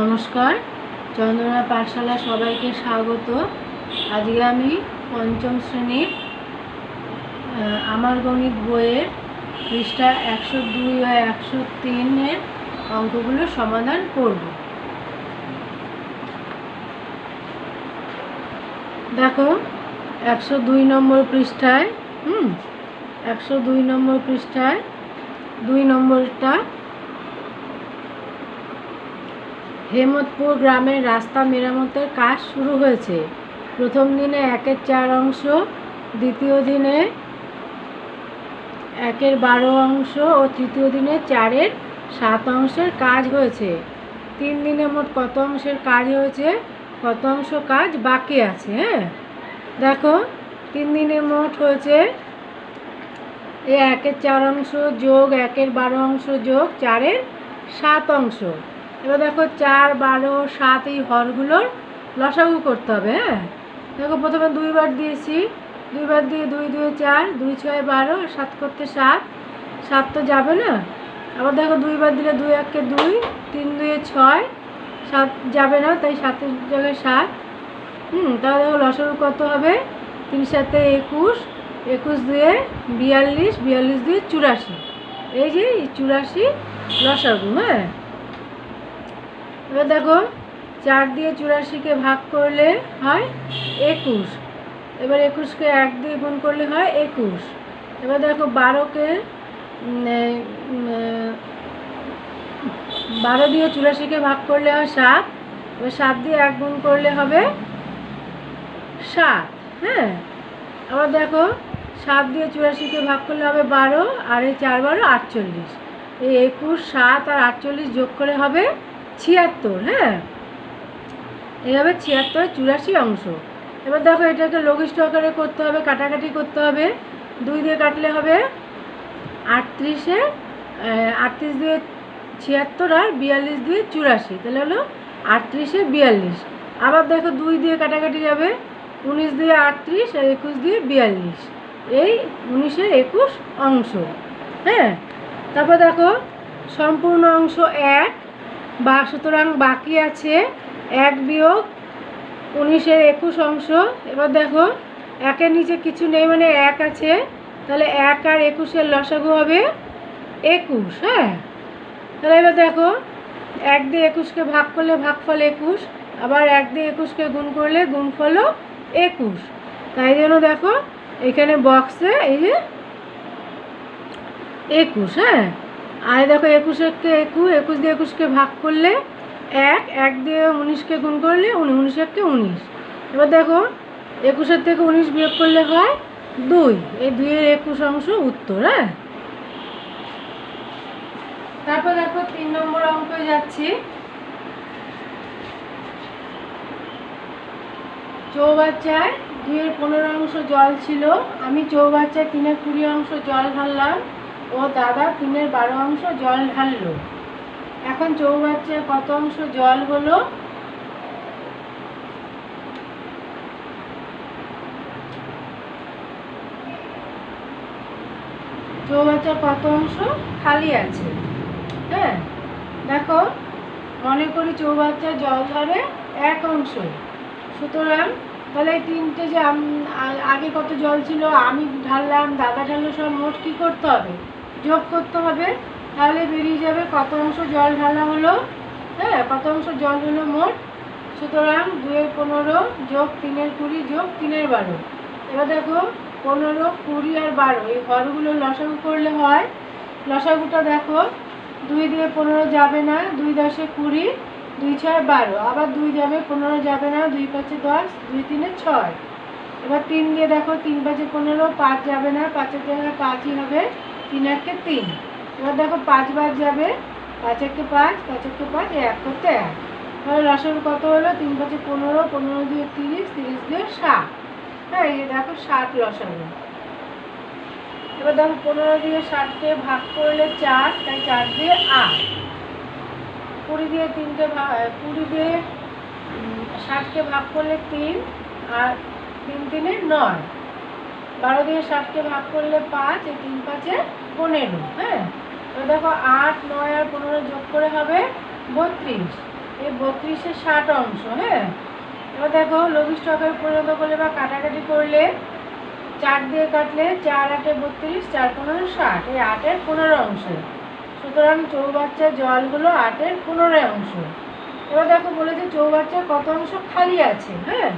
নমস্কার। চন্দনা পাঠশালা সবাইকে স্বাগত। আজকে আমি পঞ্চম শ্রেণির আমার গণিত বইয়ের পৃষ্ঠা একশো দুই ও একশো তিনের অঙ্কগুলো সমাধান করব। দেখো, একশো দুই নম্বর পৃষ্ঠায়, হুম, একশো দুই নম্বর পৃষ্ঠায়, দুই নম্বরটা হেমতপুর গ্রামের রাস্তা মেরামতের কাজ শুরু হয়েছে। প্রথম দিনে একের চার অংশ, দ্বিতীয় দিনে একের বারো অংশ ও তৃতীয় দিনে চারের সাত অংশের কাজ হয়েছে। তিন দিনে মোট কত অংশের কাজ হয়েছে? কত অংশ কাজ বাকি আছে হ্যাঁ? দেখো, তিন দিনে মোট হয়েছে এই একের চার অংশ যোগ একের বারো অংশ যোগ চারের সাত অংশ। এবার দেখো চার, বারো, সাত এই হরগুলোর লসাগু করতে হবে হ্যাঁ? দেখো প্রথমে দুইবার দিয়েছি। দুইবার দিয়ে দুই দুই, চার, দুই, ছয়, বারো, সাত করতে সাত। সাত তো যাবে না? আবার দেখো দুইবার দিলে দুই একে দুই, তিন, দুয়ে ছয়। সাত যাবে না, তাই সাতের জায়গায় সাত। হুম, তাহলে দেখো লসাগু কত হবে? তিন সাথে একুশ একুশ দিয়ে বিয়াল্লিশ বিয়াল্লিশ দিয়ে চুরাশি। এই যে চুরাশি লসাগু হ্যাঁ? এবার দেখো, চার দিয়ে চুরাশিকে ভাগ করলে হয় একুশ। এবার একুশকে এক দিয়ে গুণ করলে হয় একুশ। এবার দেখো বারোকে বারো দিয়ে চুরাশিকে ভাগ করলে হয় সাত। এবার সাত দিয়ে এক গুণ করলে হবে সাত হ্যাঁ? আবার দেখো, সাত দিয়ে চুরাশিকে ভাগ করলে হবে বারো, আর এই চার বারো আটচল্লিশ। এই একুশ, সাত আর আটচল্লিশ যোগ করে হবে ছিয়াত্তর হ্যাঁ? এইভাবে ছিয়াত্তর চুরাশি অংশ। এবার দেখো এটাকে লঘিষ্ঠ আকারে করতে হবে, কাটাকাটি করতে হবে। দুই দিয়ে কাটলে হবে আটত্রিশে আটত্রিশ দিয়ে ছিয়াত্তর আর বিয়াল্লিশ দিয়ে চুরাশি। তাহলে হলো আটত্রিশে বিয়াল্লিশ। আবার দেখো দুই দিয়ে কাটাকাটি যাবে, উনিশ দিয়ে আটত্রিশ আর একুশ দিয়ে বিয়াল্লিশ। এই উনিশের একুশ অংশ হ্যাঁ? তারপর দেখো সম্পূর্ণ অংশ এক বা সুতরাং বাকি আছে এক বিয়োগ উনিশের একুশ অংশ। এবার দেখো, একের নিচে কিছু নেই মানে এক আছে। তাহলে এক আর একুশের লসাগু হবে একুশ হ্যাঁ? তাহলে এবার দেখো, এক দিয়ে একুশকে ভাগ করলে ভাগফল একুশ, আবার এক দিয়ে একুশকে গুণ করলে গুণ গুণফলও একুশ। তাই জন্য দেখো, এখানে বক্সে এই যে একুশ হ্যাঁ? আর দেখো একুশকে একুশ একুশ দিয়ে একুশকে ভাগ করলে এক এক দিয়ে উনিশকে গুণ করলে উনি উনিশ এককে উনিশ। এবার দেখো, একুশের থেকে উনিশ বিয়োগ করলে হয় দুই। এই দুইয়ের একুশ অংশ উত্তর হ্যাঁ? তারপর দেখো তিন নম্বর অঙ্কে যাচ্ছি। চৌবাচ্চায় দুইয়ের পনেরো অংশ জল ছিল। আমি চৌবাচ্চায় তিনের কুড়ি অংশ জল ঢাললাম। ও দাদা তিনের বারো অংশ জল ঢাললো। এখন চৌবাচ্চায় কত অংশ জল হলো? চৌবাচ্চার কত অংশ খালি আছে? হ্যাঁ দেখো, মনে করি চৌবাচ্চায় জল ধরে এক অংশ। সুতরাং, তাহলে এই তিনটে যে আগে কত জল ছিল, আমি ঢাললাম, দাদা ঢাললো, সব মোট কী করতে হবে? যোগ করতে হবে, তাহলে বেরিয়ে যাবে কত অংশ জল ঢালা হলো। হ্যাঁ কত অংশ জল হলো মোট, সুতরাং দুয়ের পনেরো যোগ তিনের কুড়ি যোগ তিনের বারো। এবার দেখো, পনেরো, কুড়ি আর বারো, এই হরগুলো লসাগু করলে হয়। লসাগুটা দেখো, দুই দিয়ে পনেরো যাবে না, দুই দশে কুড়ি, দুই ছয় বারো, আবার দুই যাবে, পনেরো যাবে না, দুই পাঁচে দশ, দুই তিনে ছয়। এবার তিন দিয়ে দেখো, তিন পাঁচে পনেরো, পাঁচ যাবে না পাঁচের জায়গায় পাঁচই হবে। তিন একে তিন। এবার দেখো পাঁচবার যাবে। পাঁচ একে পাঁচ পাঁচ একে পাঁচ, এক করতে এক। তাহলে রসগোল কত হলো? তিন পাঁচে পনেরো পনেরো দিয়ে তিরিশ তিরিশ দিয়ে ষাট। হ্যাঁ এই দেখো ষাট রসগোল এবার দেখো পনেরো দিয়ে ষাটকে ভাগ করলে চার, তাই চার দিয়ে আট। কুড়ি দিয়ে তিনটে ভাগ কুড়ি দিয়ে ষাটকে ভাগ করলে তিন, আর তিন তিনে নয়। বারো দিয়ে ষাটকে ভাগ করলে পাঁচ, এই তিন পাঁচে পনেরো হ্যাঁ? এবার দেখো আট, নয় আর পনেরো যোগ করে হবে বত্রিশ। এই বত্রিশের ষাট অংশ হ্যাঁ? এবার দেখো লঘিষ্ঠ আকারে পরিণত করলে বা কাটাকাটি করলে চার দিয়ে কাটলে চার আটে বত্রিশ, চার পনেরো ষাট, এই আটের পনেরো অংশ। সুতরাং চৌবাচ্চার জলগুলো আটের পনেরো অংশ। এবার দেখো বলেছে চৌবাচ্চার কত অংশ খালি আছে হ্যাঁ?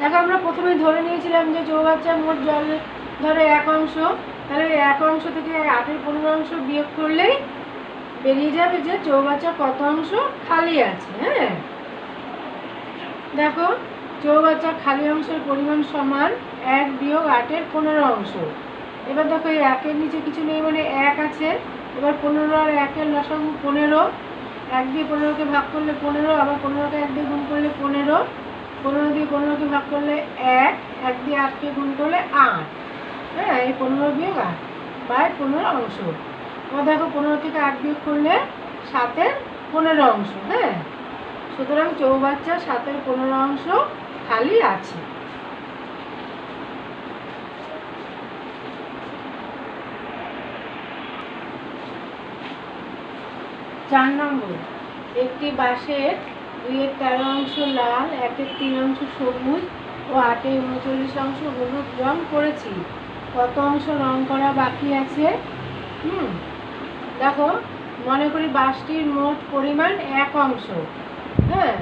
দেখো, আমরা প্রথমে ধরে নিয়েছিলাম যে চৌবাচ্চার মোট জল, ধরো এক অংশ। তাহলে এক অংশ থেকে আটের পনেরো অংশ বিয়োগ করলেই বেরিয়ে যাবে যে চৌবাচ্চার কত অংশ খালি আছে হ্যাঁ? দেখো চৌবাচ্চার খালি অংশের পরিমাণ সমান এক বিয়োগ আটের পনেরো অংশ। এবার দেখো, এই একের নিচে কিছু নেই মানে এক আছে। এবার পনেরো আর একের লসাগু পনেরো। এক দিয়ে পনেরোকে ভাগ করলে পনেরো, আবার পনেরোকে এক দিয়ে গুণ করলে পনেরো। পনেরো দিয়ে পনেরোকে ভাগ করলে এক এক দিয়ে আটকে গুণ করলে আট। হ্যাঁ এই পনেরো বিয়োগ আট বাই পনেরো অংশ। এবার দেখো পনেরো থেকে আট বিয়োগ করলে সাতের পনেরো অংশ হ্যাঁ? সুতরাং চৌবাচ্চা সাতের পনেরো অংশ খালি আছে। চার নম্বর, একটি বাঁশের দুইয়ের তেরো অংশ লাল, একের তিন অংশ সবুজ ও আটের উনচল্লিশ অংশ হলুদ রং করেছি। কত অংশ রং করা বাকি আছে? হুম, দেখো, মনে করি বাঁশটির মোট পরিমাণ এক অংশ। হ্যাঁ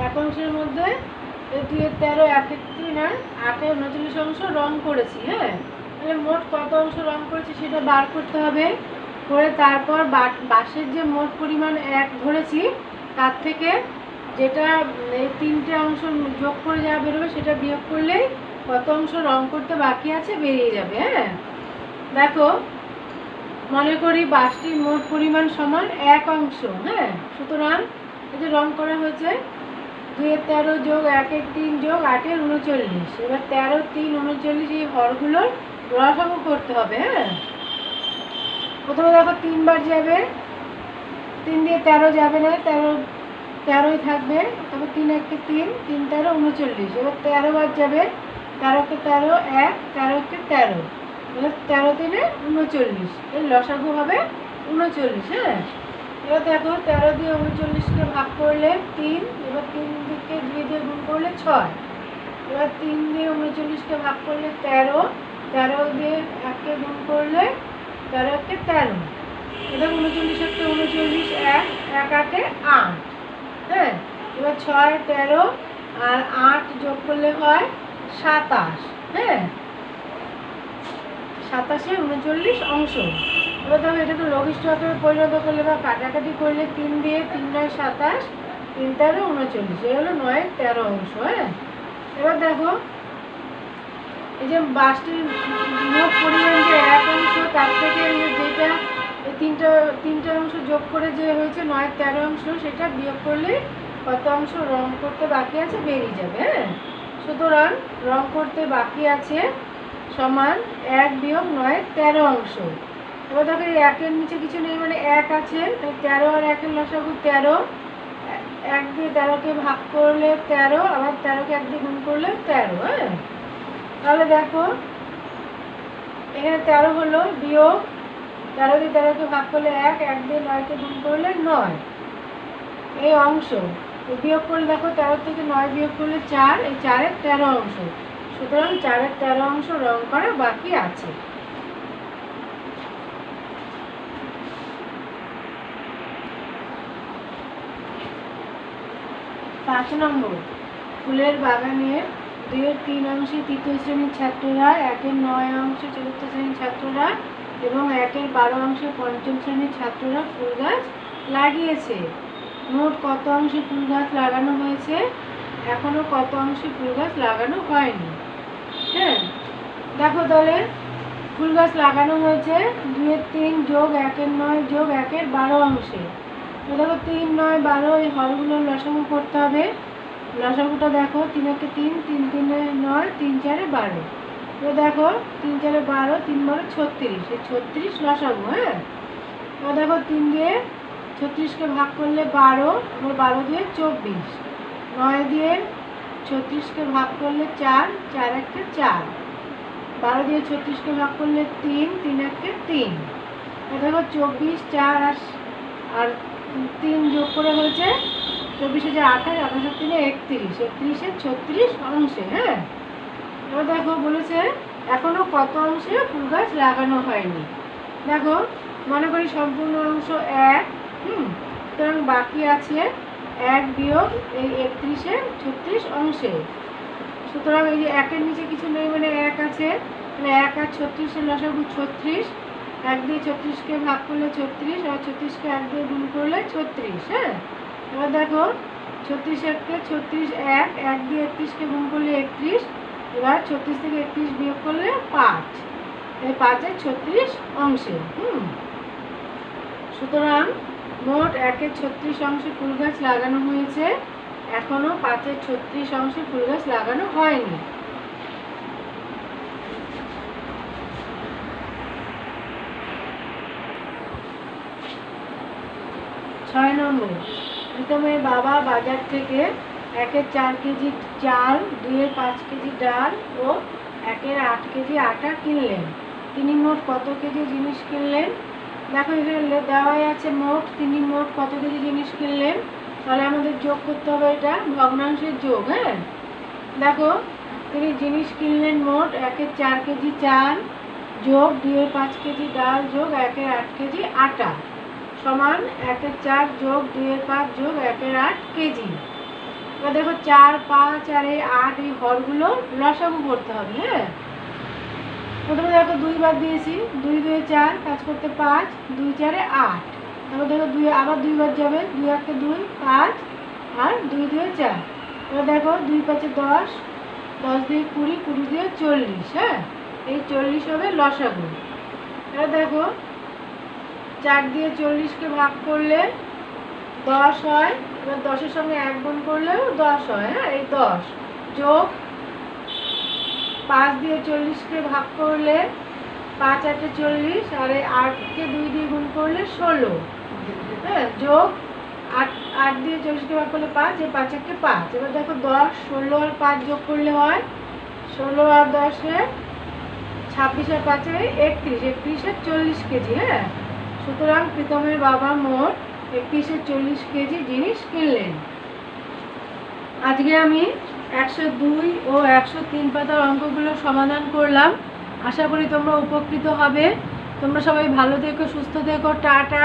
এক অংশের মধ্যে দুইয়ের তেরো, একের তিন আর উনচল্লিশ অংশ রং করেছি। হ্যাঁ তাহলে মোট কত অংশ রং করেছি সেটা বার করতে হবে। করে তারপর বা- বাঁশের যে মোট পরিমাণ এক ধরেছি, তার থেকে যেটা এই তিনটে অংশ যোগ করে যা বেরোবে সেটা বিয়োগ করলেই কত অংশ রং করতে বাকি আছে বেরিয়ে যাবে হ্যাঁ? দেখো, মনে করি বাসটির মোট পরিমাণ সমান এক অংশ হ্যাঁ? সুতরাং এই যে রং করা হয়েছে দুইয়ের তেরো যোগ একের তিন যোগ আটের উনচল্লিশ। এবার তেরো, তিন, উনচল্লিশ এই হরগুলোর রসাগু করতে হবে হ্যাঁ? প্রথমে দেখো তিনবার যাবে, তিন দিয়ে তেরো যাবে না, তেরো তেরোই থাকবে, তারপর তিন একে তিন তিন তেরো উনচল্লিশ। এবার তেরো বার যাবে তেরোকে তেরো, এক তেরোকে তেরো। এবার তেরো তিনে উনচল্লিশ। এর লসাগু হবে উনচল্লিশ হ্যাঁ? এবার দেখো, তেরো দিয়ে উনচল্লিশকে ভাগ করলে তিন, এবার তিন দিকে দুই দিয়ে গুণ করলে ছয়। এবার তিন দিয়ে উনচল্লিশকে ভাগ করলে তেরো তেরো দিয়ে এককে গুণ করলে তেরো একে তেরো। এবার উনচল্লিশ একটা উনচল্লিশ, এক এক আটে আট। হ্যাঁ এবার ছয়, তেরো আর আট যোগ করলে হয় সাতাশ হ্যাঁ? সাতাশে উনচল্লিশ অংশ। এবার দেখো এটাকে লঘিষ্ঠ আকারে পরিণত করলে বা কাটাকাটি করলে তিন দিয়ে তিন নয় সাতাশ, তিন তেরো উনচল্লিশ, এই হলো নয়, তেরো অংশ হ্যাঁ? এবার দেখো, এই যে বাসটির মোট পরিমাণ যে এক অংশ, তার থেকে যেটা তিনটা তিনটা অংশ যোগ করে যে হয়েছে নয়, তেরো অংশ, সেটা বিয়োগ করলে কত অংশ রং করতে বাকি আছে? বেরিয়ে যাবে হ্যাঁ? সুতরাং রং করতে বাকি আছে সমান এক বিয়োগ নয়, তেরো অংশ। এবার দেখো একের নিচে কিছু নেই মানে এক আছে, তাই তেরো আর একের লসাগু তেরো। এক দিয়ে তেরোকে ভাগ করলে তেরো, আবার তেরোকে এক দিয়ে গুণ করলে তেরো হ্যাঁ? তাহলে দেখো, এখানে তেরো হলো বিয়োগ তেরো দিয়ে তেরোকে ভাগ করলে এক এক দিয়ে নয়কে গুণ করলে নয়। এই অংশ বিয়োগ করলে দেখো তেরো থেকে নয় বিয়োগ করলে চার, এই চারের তেরো অংশ। সুতরাং চারের তেরো অংশ রং করা বাকি আছে। পাঁচ নম্বর, ফুলের বাগানের দুইয়ের তিন অংশে তৃতীয় শ্রেণির ছাত্ররা একের নয় অংশে চতুর্থ শ্রেণির ছাত্ররা এবং একের বারো অংশে পঞ্চম শ্রেণির ছাত্ররা ফুল গাছ লাগিয়েছে। মোট কত অংশে ফুল গাছ লাগানো হয়েছে? এখনও কত অংশে ফুল গাছ লাগানো হয়নি? হ্যাঁ দেখো তাহলে, ফুল গাছ লাগানো হয়েছে দুইয়ের তিন যোগ একের নয় যোগ একের বারো অংশে। তো দেখো তিন, নয়, বারো এই হরগুলোর লসাগু করতে হবে। লসাগুটা দেখো তিন একে তিন তিন, তিনে নয়, তিন, চারে বারো। তো দেখো, তিন চারে বারো, তিন বারো, ছত্রিশ। এই ছত্রিশ লসাগু হ্যাঁ? তো দেখো, তিন দিয়ে ছত্রিশকে ভাগ করলে বারো আবার বারো দিয়ে চব্বিশ। নয় দিয়ে ছত্রিশকে ভাগ করলে চার চার একটা চার। বারো দিয়ে ছত্রিশকে ভাগ করলে তিন তিন একটা তিন। তো দেখো, চব্বিশ, চার আর আর তিন যোগ করে হয়েছে চব্বিশ হাজার আঠাশ আঠাশের তিনে একত্রিশ। একত্রিশের ছত্রিশ অংশে হ্যাঁ? এবার দেখো বলেছে, এখনও কত অংশে ফুল গাছ লাগানো হয়নি। দেখো, মনে করি সম্পূর্ণ অংশ এক, হুম, সুতরাং বাকি আছে এক বিয়োগ এই একত্রিশে ছত্রিশ অংশে। সুতরাং এই যে একের নিচে কিছু নেই মানে এক আছে মানে এক আর ছত্রিশের লসাগু ছত্রিশ, এক দিয়ে ছত্রিশকে ভাগ করলে ছত্রিশ, আর ছত্রিশকে এক দিয়ে গুণ করলে ছত্রিশ হ্যাঁ? এবার দেখো, ছত্রিশ এককে ছত্রিশ এক এক দিয়ে একত্রিশকে গুণ করলে একত্রিশ এবার ছত্রিশ থেকে একত্রিশ বিয়োগ করলে পাঁচ। এই পাঁচের ছত্রিশ অংশে, হুম। সুতরাং মোট একের ছত্রিশ অংশে ফুল গাছ লাগানো হয়েছে। এখনও পাঁচের ছত্রিশ অংশে ফুল গাছ লাগানো হয়নি। ছয় নম্বর প্রীতমের বাবা বাজার থেকে একের চার কেজি চাল, দুইয়ের পাঁচ কেজি ডাল ও একের আট কেজি আটা কিনলেন। তিনি মোট কত কেজি জিনিস কিনলেন? দেখো, এখানে দেওয়াই আছে মোট। তিনি মোট কত কেজি জিনিস কিনলেন? তাহলে আমাদের যোগ করতে হবে এটা, ভগ্নাংশের যোগ হ্যাঁ? দেখো, তিনি জিনিস কিনলেন মোট একের চার কেজি চাল যোগ, দুইয়ের পাঁচ কেজি ডাল যোগ, একের আট কেজি আটা সমান একের চার যোগ দুয়ের পাঁচ যোগ, একের আট কেজি। এবার দেখো চার, পাঁচ আর এই আট, এই হরগুলো লসাগু করতে হবে হ্যাঁ? প্রথমে দেখো দুই বার দিয়েছি, দুই দুয়ে চার, কাজ করতে পাঁচ, দুই, চারে আট। তারপর দেখো দুই, আবার দুইবার যাবে, দুই একটা দুই, পাঁচ আর দুই দুয়ে চার। এবার দেখো দুই, পাঁচে দশ দশ দিয়ে কুড়ি কুড়ি দিয়ে চল্লিশ হ্যাঁ? এই চল্লিশ হবে লসাগু। এবার দেখো চার দিয়ে চল্লিশকে ভাগ করলে দশ হয় এবার দশের সঙ্গে এক গুণ করলেও দশ হয় হ্যাঁ? এই দশ যোগ পাঁচ দিয়ে চল্লিশকে ভাগ করলে পাঁচ আটে চল্লিশ আর এই আটকে দুই দিয়ে গুণ করলে ষোলো হ্যাঁ? যোগ আট আট দিয়ে চল্লিশকে ভাগ করলে পাঁচ, এই পাঁচ একটা পাঁচ। এবার দেখো দশ, ষোলো আর পাঁচ যোগ করলে হয় ষোলো আর দশে ছাব্বিশ আর পাঁচে একত্রিশ একত্রিশের চল্লিশ কেজি হ্যাঁ? সুতরাং প্রীতমের বাবা মোট একত্রিশের চল্লিশ কেজি জিনিস কিনলেন। আজকে আমি একশো দুই ও একশো তিন পাতার অঙ্কগুলো সমাধান করলাম। আশা করি তোমরা উপকৃত হবে। তোমরা সবাই ভালো থেকো, সুস্থ থেকো, টাটা।